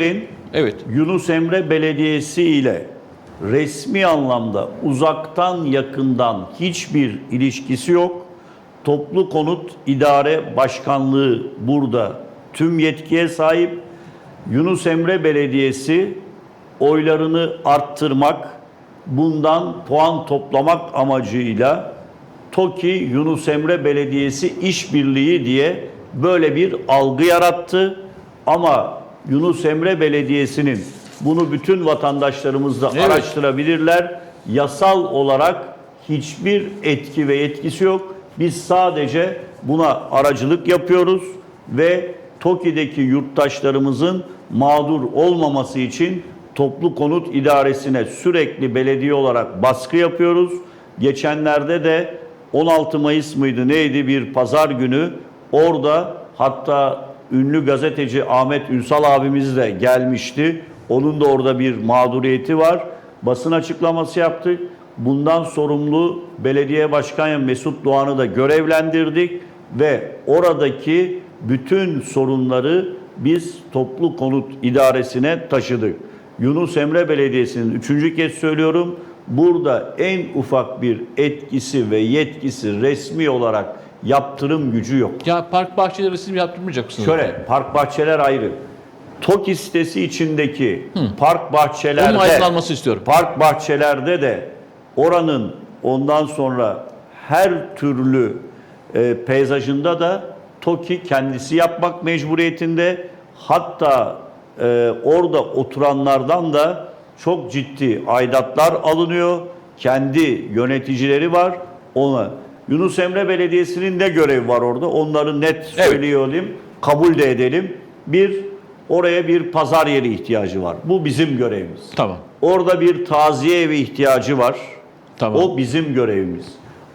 Büyükşehir'in Evet. Yunus Emre Belediyesi ile resmi anlamda uzaktan yakından hiçbir ilişkisi yok. Toplu Konut İdare Başkanlığı burada tüm yetkiye sahip. Yunus Emre Belediyesi oylarını arttırmak, bundan puan toplamak amacıyla TOKİ Yunus Emre Belediyesi işbirliği diye böyle bir algı yarattı. Ama Yunus Emre Belediyesi'nin bunu bütün vatandaşlarımız da Evet. araştırabilirler. Yasal olarak hiçbir etki ve yetkisi yok. Biz sadece buna aracılık yapıyoruz ve TOKİ'deki yurttaşlarımızın mağdur olmaması için toplu konut idaresine sürekli belediye olarak baskı yapıyoruz. Geçenlerde de 16 Mayıs mıydı neydi bir pazar günü orada hatta ünlü gazeteci Ahmet Ünsal abimiz de gelmişti. Onun da orada bir mağduriyeti var. Basın açıklaması yaptık. Bundan sorumlu belediye başkanı Mesut Doğan'ı da görevlendirdik ve oradaki bütün sorunları biz toplu konut idaresine taşıdık. Yunus Emre Belediyesi'nin üçüncü kez söylüyorum burada en ufak bir etkisi ve yetkisi resmi olarak yaptırım gücü yok. Ya park bahçeleri resim yaptırmayacak mısınız? Şöyle park bahçeler ayrı. TOKİ sitesi içindeki park bahçelerde Onun aydınlanması istiyorum. park bahçelerde de oranın ondan sonra her türlü e, peyzajında da TOKİ kendisi yapmak mecburiyetinde. Hatta e, orada oturanlardan da çok ciddi aidatlar alınıyor. Kendi yöneticileri var. Ona Yunus Emre Belediyesi'nin ne görevi var orada? Onları net Evet. söyleyelim, kabul de edelim. Bir, oraya bir pazar yeri ihtiyacı var. Bu bizim görevimiz. Tamam. Orada bir taziye evi ihtiyacı var. Tamam. O bizim görevimiz.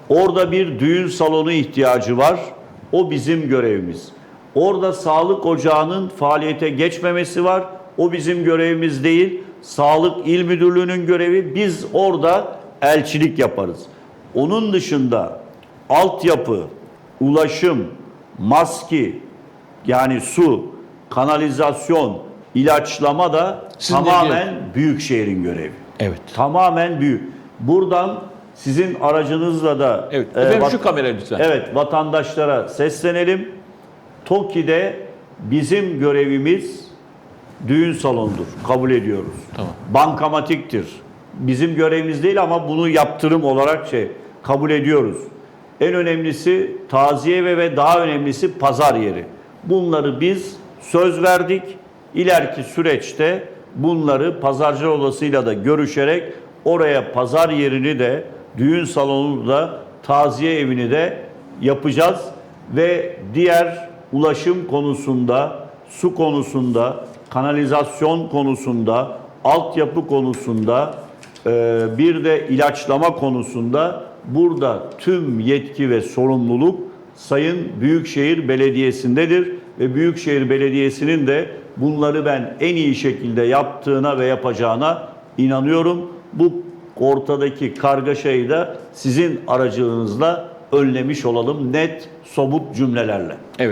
Orada bir düğün salonu ihtiyacı var. O bizim görevimiz. Orada sağlık ocağının faaliyete geçmemesi var. O bizim görevimiz değil. Sağlık İl Müdürlüğü'nün görevi. Biz orada elçilik yaparız. Onun dışında altyapı, ulaşım, maski, yani su, kanalizasyon, ilaçlama da Sizin tamamen büyükşehirin görevi. Evet. Tamamen büyük. Buradan sizin aracınızla da Evet. e, Efendim vat- şu kameraya lütfen. Evet, vatandaşlara seslenelim. TOKİ'de bizim görevimiz düğün salonudur. Kabul ediyoruz. Tamam. Bankamatiktir. Bizim görevimiz değil ama bunu yaptırım olarak şey kabul ediyoruz. En önemlisi taziye ve, ve daha önemlisi pazar yeri. Bunları biz söz verdik. İleriki süreçte bunları pazarcı odasıyla da görüşerek oraya pazar yerini de düğün salonunu da taziye evini de yapacağız ve diğer ulaşım konusunda, su konusunda, kanalizasyon konusunda, altyapı konusunda, e, bir de ilaçlama konusunda burada tüm yetki ve sorumluluk Sayın Büyükşehir Belediyesi'ndedir ve Büyükşehir Belediyesi'nin de bunları ben en iyi şekilde yaptığına ve yapacağına inanıyorum. Bu ortadaki kargaşayı da sizin aracılığınızla önlemiş olalım net, somut cümlelerle. Evet.